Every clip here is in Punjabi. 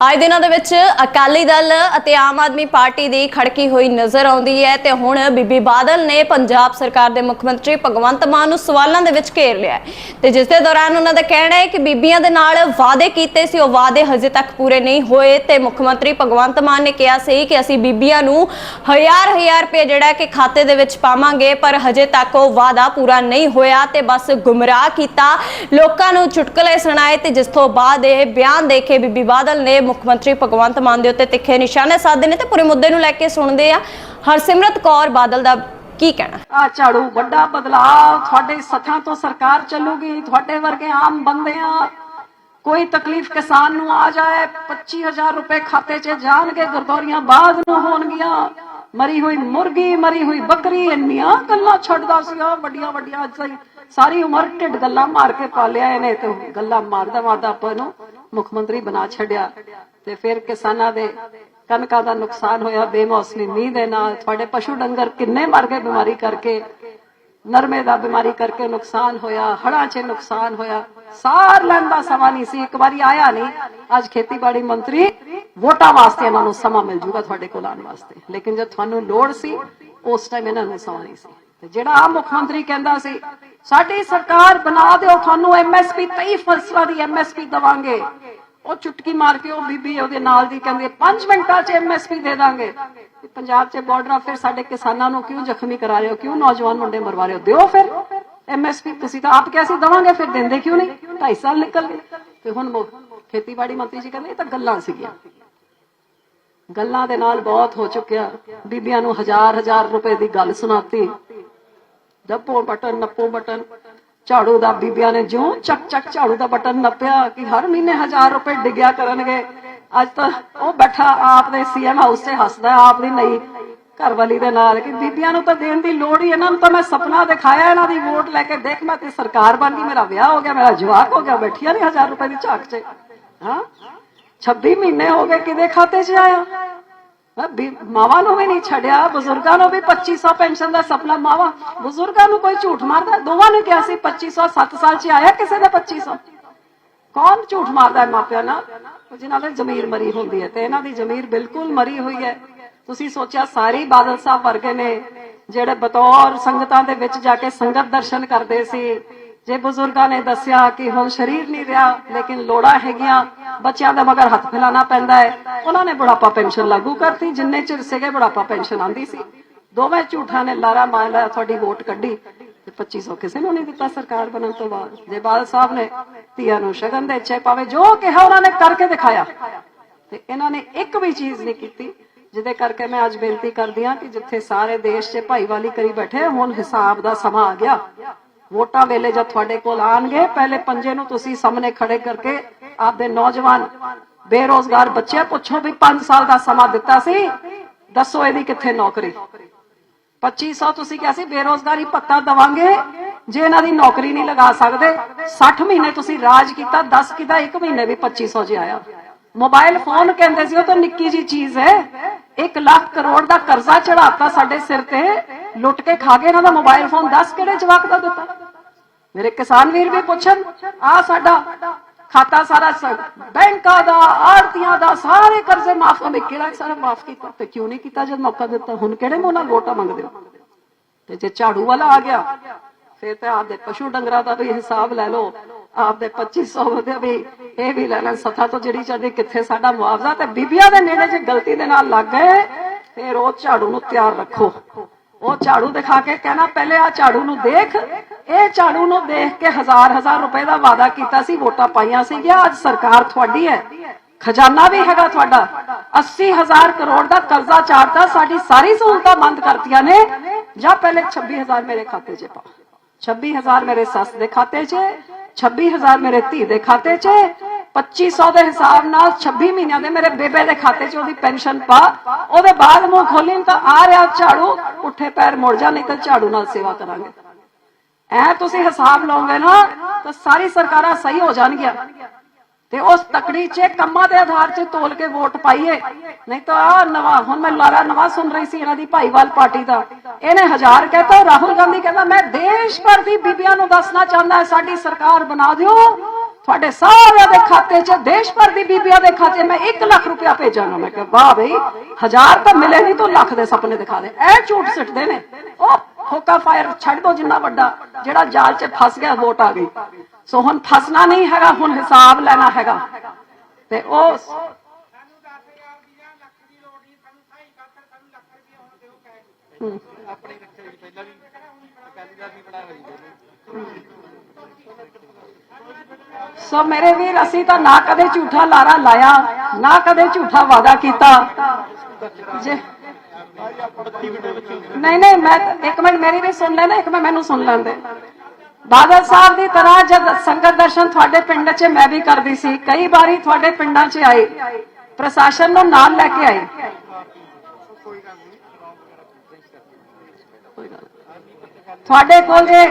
ਆਏ ਦਿਨਾਂ ਦੇ ਵਿੱਚ ਅਕਾਲੀ ਦਲ ਅਤੇ ਆਮ ਆਦਮੀ ਪਾਰਟੀ ਦੀ ਖੜਕੀ ਹੋਈ ਨਜ਼ਰ ਆਉਂਦੀ ਹੈ ਤੇ ਹੁਣ ਬੀਬੀ ਬਾਦਲ ਨੇ ਪੰਜਾਬ ਸਰਕਾਰ ਦੇ ਮੁੱਖ ਮੰਤਰੀ ਭਗਵੰਤ ਮਾਨ ਨੂੰ ਸਵਾਲਾਂ ਦੇ ਵਿੱਚ ਘੇਰ ਲਿਆ ਹੈ। ਤੇ ਜਿਸ ਦੇ ਦੌਰਾਨ ਉਹਨਾਂ ਦਾ ਕਹਿਣਾ ਹੈ ਕਿ ਬੀਬੀਆਂ ਦੇ ਨਾਲ ਵਾਅਦੇ ਕੀਤੇ ਸੀ, ਉਹ ਵਾਅਦੇ ਹਜੇ ਤੱਕ ਪੂਰੇ ਨਹੀਂ ਹੋਏ ਤੇ ਮੁੱਖ ਮੰਤਰੀ ਭਗਵੰਤ ਮਾਨ ਨੇ ਕਿਹਾ ਸੀ ਕਿ ਅਸੀਂ ਬੀਬੀਆਂ ਨੂੰ ਹਜ਼ਾਰ ਹਜ਼ਾਰ ਰੁਪਏ ਜਿਹੜਾ ਕਿ ਖਾਤੇ ਦੇ ਵਿੱਚ ਪਾਵਾਂਗੇ, ਪਰ ਹਜੇ ਤੱਕ ਉਹ ਵਾਅਦਾ ਪੂਰਾ ਨਹੀਂ ਹੋਇਆ ਤੇ ਬਸ ਗੁੰਮਰਾਹ ਕੀਤਾ। ਲੋਕਾਂ ਨੂੰ ਚੁਟਕਲੇ ਸੁਣਾਏ ਤੇ ਜਿਸ ਤੋਂ ਬਾਅਦ ਇਹ ਬਿਆਨ ਦੇ ਕੇ ਬੀਬੀ ਬਾਦਲ ਨੇ ਮੁੱਖ ਮੰਤਰੀ ਭਗਵੰਤ ਮਾਨ ਦੇ ਉੱਤੇ ਤਿੱਖੇ ਨਿਸ਼ਾਨੇ ਸਾਧੇ ਨੇ ਤੇ ਪੂਰੇ ਮੁੱਦੇ ਨੂੰ ਲੈ ਕੇ ਸੁਣਦੇ ਆ ਹਰਸਿਮਰਤ ਕੌਰ ਬਾਦਲ ਦਾ ਕੀ ਕਹਿਣਾ? ਆ ਝਾੜੂ, ਵੱਡਾ ਬਦਲਾਅ, ਤੁਹਾਡੇ ਸੱਥਾਂ ਤੋਂ ਸਰਕਾਰ ਚੱਲੂਗੀ, ਤੁਹਾਡੇ ਵਰਗੇ ਆਮ ਬੰਦਿਆਂ ਕੋਈ ਤਕਲੀਫ ਕਿਸਾਨ ਨੂੰ ਆ ਜਾਏ 25000 ਰੁਪਏ ਖਾਤੇ 'ਚ ਜਾਣਗੇ, ਗੁਰਦੌਰੀਆਂ ਬਾਅਦ ਨੂੰ ਹੋਣਗੀਆਂ। ਮਰੀ ਹੋਈ ਮੁਰਗੀ, ਮਰੀ ਹੋਈ ਬੱਕਰੀ, ਇੰਨੀਆਂ ਗੱਲਾਂ ਛੱਡਦਾ ਸੀਗਾ, ਵੱਡੀਆਂ ਵੱਡੀਆਂ ਸਾਰੀ ਉਮਰ ਢਿੱਡ ਗੱਲਾਂ ਮਾਰ ਕੇ ਪਾਲਿਆ ਇਹਨੇ ਤੇ ਗੱਲਾਂ ਮਾਰਦਾ ਮਾਰਦਾ ਆਪਾਂ ਨੂੰ। ਮੁੱਖ ਮੰਤਰੀ ਬਣਾ ਛੱਡਿਆ ਤੇ ਫਿਰ ਕਿਸਾਨਾਂ ਦੇ ਕਣਕਾਂ ਦਾ ਨੁਕਸਾਨ ਹੋਇਆ, ਬੇਮੌਸਮੀ ਮੀਂਹ ਦੇ ਨਾਲ। ਤੁਹਾਡੇ ਪਸ਼ੂ ਡੰਗਰ ਕਿੰਨੇ ਮਰ ਗਏ ਬਿਮਾਰੀ ਕਰਕੇ, ਨਰਮੇ ਦਾ ਬਿਮਾਰੀ ਕਰਕੇ ਨੁਕਸਾਨ ਹੋਇਆ ਹੜਾਂ 'ਚ ਨੁਕਸਾਨ ਹੋਇਆ। ਸਾਰ ਲੈਣ ਦਾ ਸਮਾਂ ਨਹੀਂ ਸੀ, ਇੱਕ ਵਾਰੀ ਆਇਆ ਨਹੀਂ। ਅੱਜ ਖੇਤੀਬਾੜੀ ਮੰਤਰੀ ਵੋਟਾਂ ਵਾਸਤੇ ਇਹਨਾਂ ਨੂੰ ਸਮਾਂ ਮਿਲ ਜੂਗਾ ਤੁਹਾਡੇ ਕੋਲ ਆਉਣ ਵਾਸਤੇ। ਲੇਕਿਨ ਜਦ ਤੁਹਾਨੂੰ ਲੋੜ ਸੀ, ਉਸ ਟਾਈਮ ਇਹਨਾਂ ਨੂੰ ਸਮਾਂ ਨਹੀਂ ਸੀ। ਤੇ ਜਿਹੜਾ ਆ ਮੁੱਖ ਮੰਤਰੀ ਕਹਿੰਦਾ ਸੀ, ਸਾਡੀ ਸਰਕਾਰ ਬਣਾ ਦਿਓ ਤੁਹਾਨੂੰ ਐਮਐਸਪੀ 23 ਫਸਲਾਂ ਦੀ ਐਮਐਸਪੀ ਦਵਾਂਗੇ। ਉਹ ਚੁਟਕੀ ਮਾਰ ਕੇ ਉਹ ਬੀਬੀ ਉਹਦੇ ਨਾਲ ਦੀ ਕਹਿੰਦੀ 5 ਮਿੰਟਾਂ 'ਚ ਐਮਐਸਪੀ ਦੇ ਦਾਂਗੇ। ਤੇ ਪੰਜਾਬ 'ਚ ਬਾਰਡਰਾਂ ਫਿਰ ਸਾਡੇ ਕਿਸਾਨਾਂ ਨੂੰ ਕਿਉਂ ਜ਼ਖਮੀ ਕਰਾ ਰਹੇ ਹੋ ਕਿਉਂ ਨੌਜਵਾਨ ਮੁੰਡੇ ਮਰਵਾ ਰਹੇ ਹੋ ਦਿਓ ਫਿਰ ਐਮਐਸਪੀ ਤੁਸੀਂ ਤਾਂ ਆਪ ਕਿਹਾ ਸੀ ਦਵਾਂਗੇ, ਫਿਰ ਦਿੰਦੇ ਕਿਉਂ ਨਹੀਂ? 2.5 ਸਾਲ ਨਿਕਲ ਗਏ। ਤੇ ਹੁਣ ਖੇਤੀਬਾੜੀ ਮੰਤਰੀ ਜੀ ਕਹਿੰਦੇ, ਇਹ ਤਾਂ ਗੱਲਾਂ ਸੀਗੀਆਂ। ਗੱਲਾਂ ਦੇ ਨਾਲ ਬਹੁਤ ਹੋ ਚੁੱਕਿਆ। ਬੀਬੀਆਂ ਨੂੰ ਹਜ਼ਾਰ ਹਜ਼ਾਰ ਰੁਪਏ ਦੀ ਗੱਲ ਸੁਣਾਤੀ। ਦੱਬੋ ਬਟਨ, ਨੱਪੋ ਬਟਨ। ਝਾੜੂ ਦਾ ਬੀਬੀਆਂ ਨੇ ਜਿਉਂ ਚੱਕ ਚੱਕ ਝਾੜੂ ਦਾ ਬਟਨ ਨੱਪਿਆ ਕਿ ਹਰ ਮਹੀਨੇ ਹਜ਼ਾਰ ਰੁਪਏ ਡਿੱਗਿਆ ਕਰਨਗੇ। ਅੱਜ ਤਾਂ ਉਹ ਬੈਠਾ ਆਪ ਦੇ ਸੀਐਮ ਹਾਊਸ ਤੇ ਹੱਸਦਾ, ਆਪ ਦੀ ਨਈ ਘਰਵਾਲੀ ਦੇ ਨਾਲ ਕਿ ਬੀਬੀਆਂ ਨੂੰ ਤਾਂ ਦੇਣ ਦੀ ਲੋੜ ਹੀ, ਇਹਨਾਂ ਨੂੰ ਤਾਂ ਮੈਂ ਸੁਪਨਾ ਦਿਖਾਇਆ, ਇਹਨਾਂ ਦੀ ਵੋਟ ਲੈ ਕੇ ਦੇਖ ਮੈਂ ਤੇ ਸਰਕਾਰ ਬਣ ਗਈ, ਮੇਰਾ ਵਿਆਹ ਹੋ ਗਿਆ, ਮੇਰਾ ਜਵਾਕ ਹੋ ਗਿਆ, ਬੈਠੀਆਂ ਨੇ ਹਜ਼ਾਰ ਰੁਪਏ ਦੀ ਝਾਕ 'ਚ। ਹਾਂ? 26 ਮਹੀਨੇ ਹੋ ਗਏ ਕਿਹਦੇ ਖਾਤੇ 'ਚ ਆਇਆ? ਮਾਵਾਂ ਨੂੰ ਵੀ ਨਹੀਂ ਛੱਡਿਆ, ਬਜ਼ੁਰਗਾਂ ਨੂੰ ਵੀ 2500 ਪੈਨਸ਼ਨ ਦਾ ਸੁਪਨਾ ਮਾਵਾਂ। ਬਜ਼ੁਰਗਾਂ ਨੂੰ ਕੋਈ ਝੂਠ ਮਾਰਦਾ? ਦੋਵਾਂ ਨੇ ਕਿਹਾ ਸੀ 2500 7 ਸਾਲ 'ਚ ਆਇਆ ਕਿਸੇ ਦਾ 2500 ਕੌਣ ਝੂਠ ਮਾਰਦਾ ਹੈ ਮਾਪਿਆਂ ਨਾਲ? ਉਹ ਜਿਨ੍ਹਾਂ ਦੀ ਜ਼ਮੀਰ ਮਰੀ ਹੁੰਦੀ ਹੈ ਤੇ ਇਹਨਾਂ ਦੀ ਜ਼ਮੀਰ ਬਿਲਕੁਲ ਮਰੀ ਹੋਈ ਹੈ। ਤੁਸੀਂ ਸੋਚਿਆ ਸਾਰੇ ਬਾਦਲ ਸਾਹਿਬ ਵਰਗੇ ਨੇ, ਜਿਹੜੇ ਬਤੌਰ ਸੰਗਤਾਂ ਦੇ ਵਿੱਚ ਜਾ ਕੇ ਸੰਗਤ ਦਰਸ਼ਨ ਕਰਦੇ ਸੀ ਜੇ ਬਜ਼ੁਰਗਾਂ ਨੇ ਦੱਸਿਆ ਕਿ ਹੁਣ ਸਰੀਰ ਨਹੀਂ ਰਿਹਾ, ਲੇਕਿਨ ਲੋੜਾਂ ਹੈਗੀਆਂ, ਬੱਚਿਆਂ ਦਾ ਮਗਰ ਹੱਥ ਫੈਲਾਣਾ ਪੈਂਦਾ ਹੈ। ਉਹਨਾਂ ਨੇ ਬੁਢਾਪਾ ਪੈਨਸ਼ਨ ਲਾਗੂ ਕਰਤੀ, ਜਿੰਨੇ ਚਿਰ ਸੀਗੇ ਬੁਢਾਪਾ ਪੈਨਸ਼ਨ ਆਂਦੀ ਸੀ। ਦੋਵੇਂ ਝੂਠਾਂ ਨੇ ਲਾਰਾ ਮਾਰ ਤੁਹਾਡੀ ਵੋਟ ਕੱਢੀ ਤੇ 2500 ਕਿਸੇ ਨੂੰ ਨਹੀਂ ਦਿੱਤਾ ਸਰਕਾਰ ਬਣਨ ਤੋਂ ਬਾਅਦ। ਜੇ ਬਾਦਲ ਸਾਹਿਬ ਨੇ ਧੀਆਂ ਨੂੰ ਸ਼ਗਨ ਦੇ ਇੱਛੇ ਪਾਵੇ, ਜੋ ਕਿਹਾ ਉਹਨਾਂ ਨੇ ਕਰਕੇ ਦਿਖਾਇਆ। ਤੇ ਇਹਨਾਂ ਨੇ ਇੱਕ ਵੀ ਚੀਜ਼ ਨਹੀਂ ਕੀਤੀ, ਜਿਹਦੇ ਕਰਕੇ ਮੈਂ ਅੱਜ ਬੇਨਤੀ ਕਰਦੀ ਹਾਂ ਕਿ ਜਿੱਥੇ ਸਾਰੇ ਦੇਸ਼ 'ਚ ਭਾਈਵਾਲੀ ਕਰੀ ਬੈਠੇ, ਹੁਣ ਹਿਸਾਬ ਦਾ ਸਮਾਂ ਆ ਗਿਆ। ਵੋਟਾਂ ਵੇਲੇ ਜਦ ਤੁਹਾਡੇ ਕੋਲ ਆਣਗੇ, ਪਹਿਲੇ ਪੰਜੇ ਨੂੰ ਤੁਸੀਂ ਸਾਹਮਣੇ ਖੜੇ ਕਰਕੇ ਆਪਦੇ ਨੌਜਵਾਨ ਬੇਰੋਜ਼ਗਾਰ ਬੱਚੇ ਪੁੱਛੋ ਵੀ 5 ਸਾਲ ਦਾ ਸਮਾਂ ਦਿੱਤਾ ਸੀ, ਦੱਸੋ ਇਹਦੀ ਕਿੱਥੇ ਨੌਕਰੀ? 2500 ਤੁਸੀਂ ਕਿਹਾ ਸੀ, ਬੇਰੋਜ਼ਗਾਰੀ ਭੱਤਾ ਦਵਾਂਗੇ, ਜੇ ਇਹਨਾਂ ਦੀ ਨੌਕਰੀ ਨਹੀਂ ਲਗਾ ਸਕਦੇ 60 ਮਹੀਨੇ ਤੁਸੀਂ ਰਾਜ ਕੀਤਾ 10 ਕਿਦਾ 1 ਮਹੀਨੇ ਵੀ 2500 ਜੇ ਆਇਆ। ਮੋਬਾਈਲ ਫੋਨ ਕਹਿੰਦੇ ਸੀ, ਉਹ ਤਾਂ ਨਿੱਕੀ ਜੀ ਚੀਜ਼ ਹੈ 1 ਲੱਖ ਕਰੋੜ ਦਾ ਕਰਜ਼ਾ ਚੜਾਤਾ ਸਾਡੇ ਸਿਰ ਤੇ ਲੁੱਟ ਕੇ ਖਾ ਕੇ ਇਹਨਾਂ ਦਾ ਮੋਬਾਈਲ ਫੋਨ ਦੱਸ ਕਿਹੜੇ ਜਵਾਕ ਦਾ ਦਿੱਤਾ? ਮੇਰੇ ਕਿਸਾਨ ਵੀਰ ਵੀ ਪੁੱਛਣ, ਆ ਸਾਡਾ ਖਾਤਾ ਸਾਰਾ ਬੈਂਕਾਂ ਦਾ, ਆੜਤੀਆਂ ਦਾ, ਸਾਰੇ ਕਰਜ਼ੇ ਮਾਫ ਕਰ ਕਿਹੜਾ ਸਾਰਾ ਮਾਫ ਕੀਤਾ? ਤੇ ਕਿਉਂ ਨਹੀਂ ਕੀਤਾ ਜਦ ਮੌਕਾ ਦਿੱਤਾ? ਹੁਣ ਕਿਹੜੇ ਮੂੰਹ ਵੋਟਾਂ ਮੰਗਦੇ ਹੋ? ਤੇ ਜੇ ਝਾੜੂ ਵਾਲਾ ਆ ਗਿਆ, ਫਿਰ ਤੇ ਆਪਦੇ ਪਸ਼ੂ ਡੰਗਰਾਂ ਦਾ ਵੀ ਹਿਸਾਬ ਲੈ ਲਓ। ਆਪਦੇ 2500 ਦੇ ਵੀ ਇਹ ਵੀ ਲੈ ਲੈਣ। ਸੱਥਾ ਤੋਂ ਜਿਹੜੀ ਚਾਹਦੇ ਕਿੱਥੇ ਸਾਡਾ ਮੁਆਵਜ਼ਾ? ਤੇ ਬੀਬੀਆਂ ਦੇ ਨੇੜੇ ਜੇ ਗਲਤੀ ਦੇ ਨਾਲ ਲੱਗ ਗਏ, ਫਿਰ ਉਹ ਝਾੜੂ ਨੂੰ ਤਿਆਰ ਰੱਖੋ। ਉਹ ਝਾੜੂ ਦਿਖਾ ਕੇ ਕਹਿਣਾ, ਪਹਿਲੇ ਆ ਝਾੜੂ ਨੂੰ ਦੇਖ। ਇਹ ਝਾੜੂ ਨੂੰ ਦੇਖ ਕੇ ਹਜ਼ਾਰ ਹਜ਼ਾਰ ਰੁਪਏ ਦਾ ਵਾਅਦਾ ਕੀਤਾ ਸੀ, ਵੋਟਾਂ ਪਾਈਆਂ ਸੀਗੀਆਂ ਅੱਜ ਸਰਕਾਰ ਤੁਹਾਡੀ ਹੈ। ਖਜ਼ਾਨਾ ਵੀ ਹੈਗਾ ਤੁਹਾਡਾ। 80000 ਕਰੋੜ ਦਾ ਕਰਜ਼ਾ ਚਾੜਤਾ, ਸਾਡੀ ਸਾਰੀ ਸਹੂਲਤਾਂ ਬੰਦ ਕਰਤੀਆਂ ਨੇ। ਜਾਂ ਪਹਿਲੇ 26000 ਮੇਰੇ ਖਾਤੇ 'ਚ ਪਾ। 26000 ਮੇਰੇ ਸੱਸ ਦੇ ਖਾਤੇ 'ਚ 26000 ਮੇਰੇ ਧੀ ਦੇ ਖਾਤੇ 'ਚ 2500 ਦੇ ਹਿਸਾਬ ਨਾਲ 26 ਮਹੀਨਿਆਂ ਦੇ ਮੇਰੇ ਬੇਬੇ ਦੇ ਖਾਤੇ 'ਚ ਉਹਦੀ ਪੈਨਸ਼ਨ ਪਾ। ਉਹਦੇ ਬਾਅਦ ਮੂੰਹ ਖੋਲੀ ਤਾਂ ਆ ਰਿਹਾ ਝਾੜੂ, ਉੱਠੇ ਪੈਰ ਮੁੜ ਜਾ, ਨਹੀਂ ਤਾਂ ਝਾੜੂ ਨਾਲ ਸੇਵਾ ਕਰਾਂਗੇ। ਐ ਤੁਸੀਂ ਹਿਸਾਬ ਲਾਓਗੇ ਨਾ, ਤਾਂ ਸਾਰੀ ਸਰਕਾਰਾਂ ਸਹੀ ਹੋ ਜਾਣਗੀਆਂ। ਤੇ ਉਸ ਤਕੜੀ 'ਚ ਕੰਮਾਂ ਦੇ ਆਧਾਰ 'ਚ ਤੋਲ ਕੇ ਵੋਟ ਪਾਈਏ। ਨਹੀਂ ਤਾਂ ਆ ਨਵਾਂ, ਹੁਣ ਮੈਂ ਲਾਰਾ ਨਵਾ ਸੁਣ ਰਹੀ ਸੀ ਇਹਨਾਂ ਦੀ ਭਾਈਵਾਲ ਪਾਰਟੀ ਦਾ। ਇਹਨੇ ਹਜ਼ਾਰ ਕਹਤਾ, ਰਾਹੁਲ ਗਾਂਧੀ ਕਹਿੰਦਾ, ਮੈਂ ਦੇਸ਼ ਭਰ ਦੀ ਬੀਬੀਆਂ ਨੂੰ ਦੱਸਣਾ ਚਾਹੁੰਦਾ, ਸਾਡੀ ਸਰਕਾਰ ਬਣਾ ਦਿਓ। ਤੁਹਾਡੇ ਸਾਰਿਆਂ ਦੇ ਖਾਤੇ 'ਚ, ਦੇਸ਼ ਭਰ ਦੀ ਬੀਬੀਆਂ ਦੇ ਖਾਤੇ ਮੈਂ 1 ਲੱਖ ਰੁਪਇਆ ਭੇਜਾਂਗਾ। ਮੈਂ ਕਿਹਾ, ਵਾਹ ਬਈ, ਹਜ਼ਾਰ ਤਾਂ ਮਿਲੇ ਨਹੀਂ ਤੂੰ ਲੱਖ ਦੇ ਸੁਪਨੇ ਦਿਖਾ ਦੇ। ਇਹ ਝੂਠ ਸਿੱਟਦੇ ਨੇ। ਉਹ ਹੋਕਾ ਫਾਇਰ ਛੱਡ ਦੋ ਜਿੰਨਾ ਵੱਡਾ, ਜਿਹੜਾ ਜਾਲ 'ਚ ਫਸ ਗਿਆ, ਵੋਟ ਆ ਗਈ। ਸੋ ਹੁਣ ਫਸਣਾ ਨਹੀਂ ਹੈਗਾ, ਹੁਣ ਹਿਸਾਬ ਲੈਣਾ ਹੈਗਾ। ਤੇ ਉਹ ਆਪਣੇ ਰੱਖੇ ਪਹਿਲਾਂ ਵੀ ਅਕਾਲੀ ਦਲ ਵੀ ਬੜਾ ਹੋਈ ਸੋ ਮੇਰੇ ਵੀਰ, ਅਸੀਂ ਤਾਂ ਨਾ ਕਦੇ ਝੂਠਾ ਲਾਰਾ ਲਾਇਆ, ਨਾ ਕਦੇ ਝੂਠਾ ਵਾਦਾ ਕੀਤਾ। ਨਹੀਂ ਨਹੀਂ, ਮੈਂ ਇੱਕ ਮਿੰਟ, ਮੇਰੀ ਵੀ ਸੁਣ ਲੈਣਾ, ਇੱਕ ਮਿੰਟ, ਮੈਨੂੰ ਸੁਣ ਲੈਂਦੇ। ਬਾਦਲ ਸਾਹਿਬ ਦੀ ਤਰ੍ਹਾਂ ਜਦ ਸੰਗਤ ਦਰਸ਼ਨ ਤੁਹਾਡੇ ਪਿੰਡ 'ਚ ਮੈਂ ਵੀ ਕਰਦੀ ਸੀ, ਕਈ ਵਾਰੀ ਤੁਹਾਡੇ ਪਿੰਡਾਂ 'ਚ ਆਏ। ਪ੍ਰਸ਼ਾਸਨ ਨੂੰ ਨਾਲ ਲੈ ਕੇ ਆਏ ਤੁਹਾਡੇ ਕੋਲ ਜੇ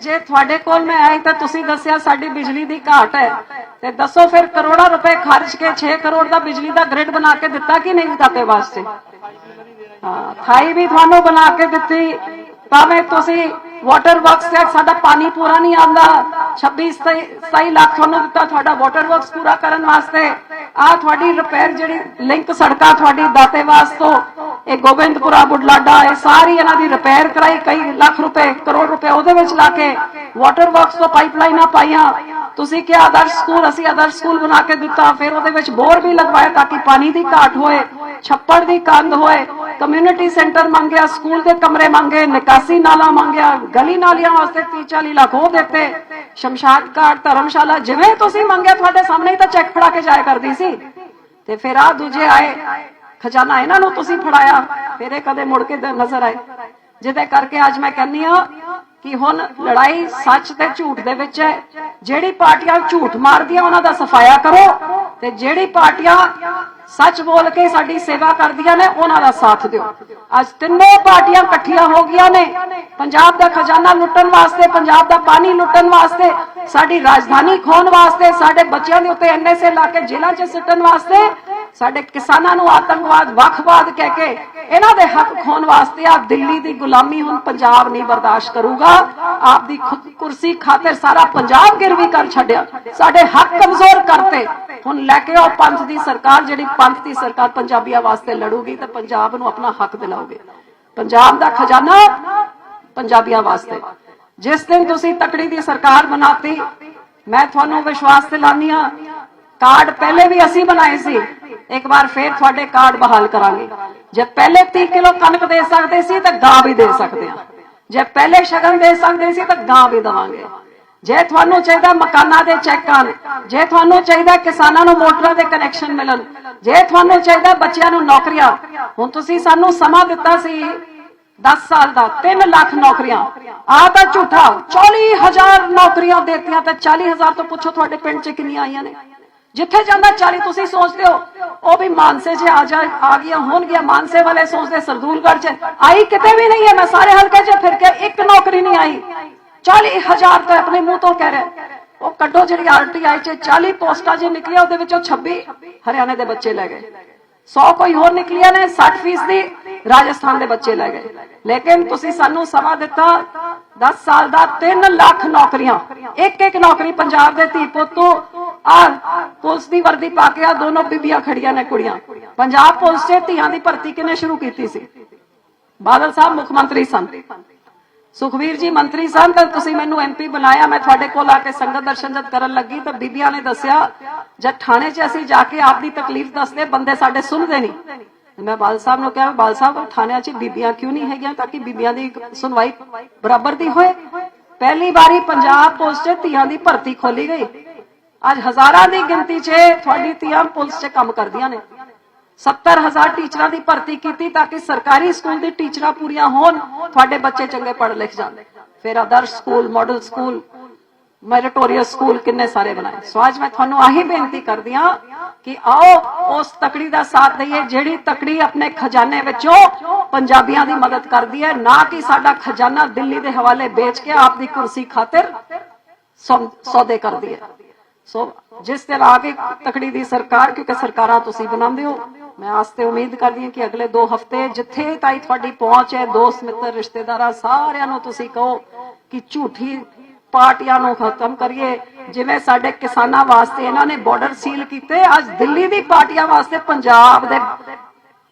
ਜੇ ਤੁਹਾਡੇ ਕੋਲ ਮੈਂ ਆਈ ਤਾਂ ਤੁਸੀਂ ਦੱਸਿਆ ਸਾਡੀ ਬਿਜਲੀ ਦੀ ਘਾਟ ਹੈ। ਤੇ ਦੱਸੋ ਫਿਰ ਕਰੋੜਾਂ ਰੁਪਏ ਖਰਚ ਕੇ 6 ਕਰੋੜ ਦਾ ਬਿਜਲੀ ਦਾ ਗ੍ਰਿਡ ਬਣਾ ਕੇ ਦਿੱਤਾ ਕਿ ਨਹੀਂ ਦਿੱਤਾ ਵਾਸਤੇ? ਹਾਂ ਖਾਈ ਵੀ ਤੁਹਾਨੂੰ ਬਣਾ ਕੇ ਦਿੱਤੀ, ਭਾਵੇਂ ਤੁਸੀਂ ਵਾਟਰ ਵਰਕਸ ਤੇ ਸਾਡਾ ਪਾਣੀ ਪੂਰਾ ਨਹੀਂ ਆਉਂਦਾ 26 27 ਲੱਖ ਤੁਹਾਨੂੰ ਦਿੱਤਾ ਤੁਹਾਡਾ ਵਾਟਰ ਵਰਕਸ ਪੂਰਾ ਕਰਨ ਵਾਸਤੇ। ਆ ਤੁਹਾਡੀ ਰਿਪੇਅਰ ਜਿਹੜੀ ਲਿੰਕ ਸੜਕਾਂ ਤੁਹਾਡੀ ਦਾਤੇ ਤੋਂ ਇਹ ਗੋਬਿੰਦਪੁਰਾ ਬੁਢਲਾਡਾ, ਇਹ ਸਾਰੀ ਇਹਨਾਂ ਦੀ ਰਿਪੇਅਰ ਕਰਾਈ, ਕਈ ਲੱਖ ਰੁਪਏ, ਕਰੋੜ ਰੁਪਏ ਉਹਦੇ ਵਿੱਚ ਲਾ ਕੇ ਵਾਟਰ ਵਰਕਸ ਤੋਂ ਪਾਈਪਲਾਈਨਾਂ ਪਾਈਆਂ। ਤੁਸੀਂ ਕਿਹਾ ਆਦਰਸ਼ ਸਕੂਲ ਅਸੀਂ ਆਦਰਸ਼ ਸਕੂਲ ਬਣਾ ਕੇ ਦਿੱਤਾ, ਫਿਰ ਉਹਦੇ ਵਿੱਚ ਬੋਰ ਵੀ ਲਗਵਾਇਆ ਤਾਂ ਕਿ ਪਾਣੀ ਦੀ ਘਾਟ ਹੋਏ, ਛੱਪੜ ਦੀ ਕੰਧ ਹੋਏ ਕਮਿਊਨਿਟੀ ਸੈਂਟਰ ਮੰਗਿਆ ਸਕੂਲ ਦੇ ਕਮਰੇ ਮੰਗੇ, ਨਿਕਾਸੀ ਨਾਲਾ ਮੰਗਿਆ, ਗਲੀ ਨਾਲੀਆਂ ਵਾਸਤੇ 30 40 ਲੱਖ ਉਹ ਦਿੱਤੇ। ਸ਼ਮਸ਼ਾਦ ਘਾਟ, ਧਰਮਸ਼ਾਲਾ, ਜਿਵੇਂ ਤੁਸੀਂ ਮੰਗਿਆ ਤੁਹਾਡੇ ਸਾਹਮਣੇ ਹੀ ਤਾਂ ਚੈੱਕ ਫੜਾ ਕੇ ਜਾਇਆ ਕਰਦੀ ਸੀ। ਤੇ ਫਿਰ ਆ ਦੂਜੇ ਆਏ। ਖਜ਼ਾਨਾ ਇਹਨਾਂ ਨੂੰ ਤੁਸੀਂ ਫੜਾਇਆ ਫਿਰ ਇਹ ਕਦੇ ਮੁੜ ਕੇ ਨਜ਼ਰ ਆਏ। ਜਿਹਦੇ ਕਰਕੇ ਅੱਜ ਮੈਂ ਕਹਿੰਨੀ ਆ ਕਿ ਹੁਣ ਲੜਾਈ ਸੱਚ ਤੇ ਝੂਠ ਦੇ ਵਿੱਚ ਹੈ। ਜਿਹੜੀ ਪਾਰਟੀਆਂ ਝੂਠ ਮਾਰਦੀਆਂ, ਉਹਨਾਂ ਦਾ ਸਫਾਇਆ ਕਰੋ ਤੇ ਜਿਹੜੀ ਪਾਰਟੀਆਂ ਸੱਚ ਬੋਲ ਕੇ ਸਾਡੀ ਸੇਵਾ ਕਰਦੀਆਂ ਨੇ, ਉਹਨਾਂ ਦਾ ਸਾਥ ਦਿਓ। ਅੱਜ ਤਿੰਨੋਂ ਪਾਰਟੀਆਂ ਇਕੱਠੀਆਂ ਹੋ ਗਈਆਂ ਨੇ। ਪੰਜਾਬ ਦਾ ਖਜ਼ਾਨਾ ਲੁੱਟਣ ਵਾਸਤੇ, ਪੰਜਾਬ ਦਾ ਪਾਣੀ ਲੁੱਟਣ ਵਾਸਤੇ, ਸਾਡੀ ਰਾਜਧਾਨੀ ਖੋਣ ਵਾਸਤੇ, ਸਾਡੇ ਬੱਚਿਆਂ ਦੇ ਉੱਤੇ ਐਨਐਸਏ ਲਾ ਕੇ ਜੇਲ੍ਹਾਂ 'ਚ ਸਿੱਟਣ ਵਾਸਤੇ ਸਾਡੇ ਕਿਸਾਨਾਂ ਨੂੰ ਆਤੰਕਵਾਦ, ਵੱਖਵਾਦ ਕਹਿ ਕੇ ਇਹਨਾਂ ਦੇ ਹੱਕ ਖੋਣ ਵਾਸਤੇ ਆ ਦਿੱਲੀ ਦੀ ਗੁਲਾਮੀ ਹੁਣ ਪੰਜਾਬ ਨਹੀਂ ਬਰਦਾਸ਼ਤ ਕਰੂਗਾ। ਆਪ ਦੀ ਕੁਰਸੀ ਖਾਤਰ ਸਾਰਾ ਪੰਜਾਬ ਗਿਰਵੀ ਕਰ ਛੱਡਿਆ। ਸਾਡੇ ਹੱਕ ਕਮਜ਼ੋਰ ਕਰਤੇ। ਹੁਣ ਲੈ ਕੇ ਆਓ ਪੰਥ ਦੀ ਸਰਕਾਰ, ਜਿਹੜੀ ਪੰਥ ਦੀ ਸਰਕਾਰ ਪੰਜਾਬੀਆਂ ਵਾਸਤੇ ਲੜੂਗੀ ਤੇ ਪੰਜਾਬ ਨੂੰ ਆਪਣਾ ਹੱਕ ਦਿਲਾਓਗੇ। ਪੰਜਾਬ ਦਾ ਖਜ਼ਾਨਾ ਪੰਜਾਬੀਆਂ ਵਾਸਤੇ। ਜਿਸ ਦਿਨ ਤੁਸੀਂ ਤਕੜੀ ਦੀ ਸਰਕਾਰ ਬਣਾਤੀ, ਮੈਂ ਤੁਹਾਨੂੰ ਵਿਸ਼ਵਾਸ ਦਿਲਾਨੀ ਆ ਕਾਰਡ ਪਹਿਲੇ ਵੀ ਅਸੀਂ ਬਣਾਏ ਸੀ। ਇੱਕ ਵਾਰ ਫੇਰ ਤੁਹਾਡੇ ਕਾਰਡ ਬਹਾਲ ਕਰਾਂਗੇ। ਜੇ ਪਹਿਲੇ 30 ਕਿਲੋ ਕਣਕ ਦੇ ਸਕਦੇ ਸੀ ਤਾਂ ਗਾਂ ਵੀ ਦੇ ਸਕਦੇ ਆ ਜੇ ਪਹਿਲੇ ਸ਼ਗਨ ਦੇ ਸਕਦੇ ਸੀ ਤਾਂ ਗਾਂ ਵੀ ਦਵਾਂਗੇ। ਜੇ ਤੁਹਾਨੂੰ ਚਾਹੀਦਾ ਮਕਾਨਾਂ ਦੇ ਚੈੱਕ ਆਣ ਜੇ ਤੁਹਾਨੂੰ ਚਾਹੀਦਾ ਕਿਸਾਨਾਂ ਨੂੰ ਮੋਟਰਾਂ ਦੇ ਕਨੈਕਸ਼ਨ ਮਿਲਣ, ਜੇ ਤੁਹਾਨੂੰ ਚਾਹੀਦਾ ਬੱਚਿਆਂ ਨੂੰ ਨੌਕਰੀਆਂ, ਹੁਣ ਤੁਸੀਂ ਸਾਨੂੰ ਸਮਾਂ ਦਿੱਤਾ ਸੀ 10 ਸਾਲ ਦਾ 3 ਲੱਖ ਨੌਕਰੀਆਂ। ਆ ਤਾਂ ਝੂਠਾ 40000 ਨੌਕਰੀਆਂ ਦੇਤੀਆਂ ਤਾਂ 40000 ਤੋਂ ਪੁੱਛੋ ਤੁਹਾਡੇ ਪਿੰਡ 'ਚ ਕਿੰਨੀਆਂ ਆਈਆਂ ਨੇ। ਜਿੱਥੇ ਜਾਂਦਾ 40 ਤੁਸੀਂ ਸੋਚਦੇ ਹੋ, ਉਹ ਵੀ ਮਾਨਸੇ 'ਚ ਆ ਜਾ ਆ ਗਿਆ ਹੋਣਗੀਆਂ, ਮਾਨਸੇ ਵਾਲੇ ਸੋਚਦੇ ਸਰਦੂਲਗੜ੍ਹ 'ਚ। ਆਈ ਕਿਤੇ ਵੀ ਨਹੀਂ ਹੈ, ਮੈਂ ਸਾਰੇ ਹਲਕੇ 'ਚ ਫਿਰ ਕੇ ਇੱਕ ਨੌਕਰੀ ਨਹੀਂ ਆਈ। 40000 ਤਾਂ ਆਪਣੇ ਮੂੰਹ ਤੋਂ ਕਹਿ ਰਿਹਾ। ਉਹ ਕੱਢੋ ਜਿਹੜੀ ਆਰਟੀਆਈ 'ਚ 40 ਪੋਸਟਾਂ ਜੇ ਨਿਕਲੀਆਂ, ਉਹਦੇ ਵਿੱਚੋਂ 26 ਹਰਿਆਣੇ ਦੇ ਬੱਚੇ ਲੈ ਗਏ। 100 ਕੋਈ ਹੋਰ ਨਿਕਲਿਆ ਨੇ 60% ਦੀ ਰਾਜਸਥਾਨ ਦੇ ਬੱਚੇ ਲੈ ਗਏ। ਲੇਕਿਨ ਤੁਸੀਂ ਸਾਨੂੰ ਸਮਾਂ ਦਿੱਤਾ 10 ਸਾਲ ਦਾ 3 ਲੱਖ ਨੌਕਰੀਆਂ। ਇੱਕ ਇੱਕ ਨੌਕਰੀ ਪੰਜਾਬ ਦੇ ਧੀ ਪੁੱਤੋਂ ਆ ਪੁਲਿਸ ਦੀ ਵਰਦੀ ਪਾ ਕੇ ਆ, ਦੋਨੋਂ ਬੀਬੀਆਂ ਖੜੀਆਂ ਨੇ ਕੁੜੀਆਂ। ਪੰਜਾਬ ਪੁਲਿਸ 'ਚ ਧੀਆਂ ਦੀ ਭਰਤੀ ਕਿਨੇ ਸ਼ੁਰੂ ਕੀਤੀ ਸੀ? ਬਾਦਲ ਸਾਹਿਬ, ਮੁੱਖ ਮੰਤਰੀ ਸਨ। ਸੁਖਵੀਰ ਜੀ, ਮੰਤਰੀ ਸਨ, ਤਾਂ ਤੁਸੀਂ ਮੈਨੂੰ ਐਮਪੀ ਬਣਾਇਆ, ਮੈਂ ਤੁਹਾਡੇ ਕੋਲ ਆ ਕੇ ਸੰਗਤ ਦਰਸ਼ਨ ਜਦ ਕਰਨ ਲੱਗੀ, ਤਾਂ ਬੀਬੀਆਂ ਨੇ ਦੱਸਿਆ, ਜਦ ਥਾਣੇ 'ਚ ਅਸੀਂ ਜਾ ਕੇ ਆਪਦੀ ਤਕਲੀਫ ਦੱਸਦੇ, ਬੰਦੇ ਸਾਡੇ ਸੁਣਦੇ ਨਹੀਂ। ਮੈਂ ਬਾਲ ਸਾਹਿਬ ਨੂੰ ਕਿਹਾ ਬਾਲ ਸਾਹਿਬ, ਥਾਣਿਆਂ 'ਚ ਬੀਬੀਆਂ ਕਿਉਂ ਨਹੀਂ ਹੈਗੀਆਂ, ਤਾਂ ਕਿ ਬੀਬੀਆਂ ਦੀ ਸੁਣਵਾਈ ਬਰਾਬਰ ਦੀ ਹੋਏ? ਪਹਿਲੀ ਵਾਰੀ ਪੰਜਾਬ ਪੁਲਿਸ 'ਚ ਧੀਆਂ ਦੀ ਭਰਤੀ ਖੋਲੀ ਗਈ। ਅੱਜ ਹਜ਼ਾਰਾਂ ਦੀ ਗਿਣਤੀ 'ਚ ਤੁਹਾਡੀ ਧੀਆਂ ਪੁਲਿਸ 'ਚ ਕੰਮ ਕਰਦੀਆਂ ਨੇ। 70000 ਟੀਚਰਾਂ ਦੀ ਭਰਤੀ ਕੀਤੀ ਤਾਂ ਕਿ ਸਰਕਾਰੀ ਸਕੂਲ ਦੀ ਟੀਚਰਾਂ ਪੂਰੀਆਂ ਹੋਣ, ਤੁਹਾਡੇ ਬੱਚੇ ਚੰਗੇ ਪੜ੍ਹ ਲਿਖ ਜਾਣ। ਫਿਰ Adarsh school model school meritorious school ਕਿੰਨੇ ਸਾਰੇ ਬਣਾਏ। ਸੋ ਅੱਜ ਮੈਂ ਤੁਹਾਨੂੰ ਆਹੀ ਬੇਨਤੀ ਕਰਦੀ ਹਾਂ ਕਿ ਆਓ, ਉਸ ਤਕੜੀ ਦਾ ਸਾਥ ਦਈਏ ਜਿਹੜੀ ਤਕੜੀ ਆਪਣੇ ਖਜ਼ਾਨੇ ਵਿੱਚੋਂ ਪੰਜਾਬੀਆਂ ਦੀ ਮਦਦ ਕਰਦੀ ਹੈ, ਨਾ ਕਿ ਸਾਡਾ ਖਜ਼ਾਨਾ ਦਿੱਲੀ ਦੇ ਹਵਾਲੇ ਵੇਚ ਕੇ ਆਪ ਦੀ ਕੁਰਸੀ ਖਾਤਰ ਸੌਦੇ ਕਰਦੀ ਹੈ। ਸੋ ਜਿਸ ਦਿਨ ਆ ਕੇ ਤਕੜੀ ਦੀ ਸਰਕਾਰ, ਕਿਉਂਕਿ ਸਰਕਾਰਾਂ ਤੁਸੀਂ ਬਣਾਉਂਦੇ ਹੋ, ਮੈਂ ਆਸਤੇ ਉਮੀਦ ਕਰਦੀ ਹਾਂ ਕਿ ਅਗਲੇ 2 ਹਫ਼ਤੇ ਜਿੱਥੇ ਤਾਈ ਤੁਹਾਡੀ ਪਹੁੰਚ ਹੈ, ਦੋਸਤ, ਮਿੱਤਰ, ਰਿਸ਼ਤੇਦਾਰਾਂ, ਸਾਰਿਆਂ ਨੂੰ ਤੁਸੀਂ ਕਹੋ ਕਿ ਝੂਠੀ ਪਾਰਟੀਆਂ ਨੂੰ ਖਤਮ ਕਰੀਏ। ਜਿਵੇਂ ਸਾਡੇ ਕਿਸਾਨਾਂ ਵਾਸਤੇ ਇਹਨਾਂ ਨੇ ਬਾਰਡਰ ਸੀਲ ਕੀਤੇ, ਅੱਜ ਦਿੱਲੀ ਦੀ ਪਾਰਟੀਆਂ ਵਾਸਤੇ ਪੰਜਾਬ ਦੇ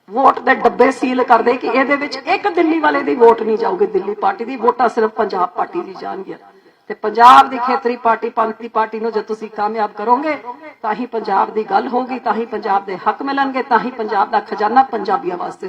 ਵੋਟ ਦੇ ਡੱਬੇ ਸੀਲ ਕਰਦੇ ਕਿ ਇਹਦੇ ਵਿੱਚ ਇੱਕ ਦਿੱਲੀ ਵਾਲੇ ਦੀ ਵੋਟ ਨਹੀਂ ਜਾਊਗੀ। ਦਿੱਲੀ ਪਾਰਟੀ ਦੀ ਵੋਟਾਂ ਸਿਰਫ ਪੰਜਾਬ ਪਾਰਟੀ ਦੀ ਜਾਣਗੀਆਂ। ਤੇ ਪੰਜਾਬ ਦੀ ਖੇਤਰੀ ਪਾਰਟੀ, ਪੰਥੀ ਪਾਰਟੀ ਨੂੰ ਜੇ ਤੁਸੀਂ ਕਾਮਯਾਬ ਕਰੋਗੇ, ਤਾਂ ਹੀ ਪੰਜਾਬ ਦੀ ਗੱਲ ਹੋਊਗੀ, ਤਾਂ ਹੀ ਪੰਜਾਬ ਦੇ ਹੱਕ ਮਿਲਣਗੇ, ਤਾਂ ਹੀ ਪੰਜਾਬ ਦਾ ਖਜ਼ਾਨਾ ਪੰਜਾਬੀਆਂ ਵਾਸਤੇ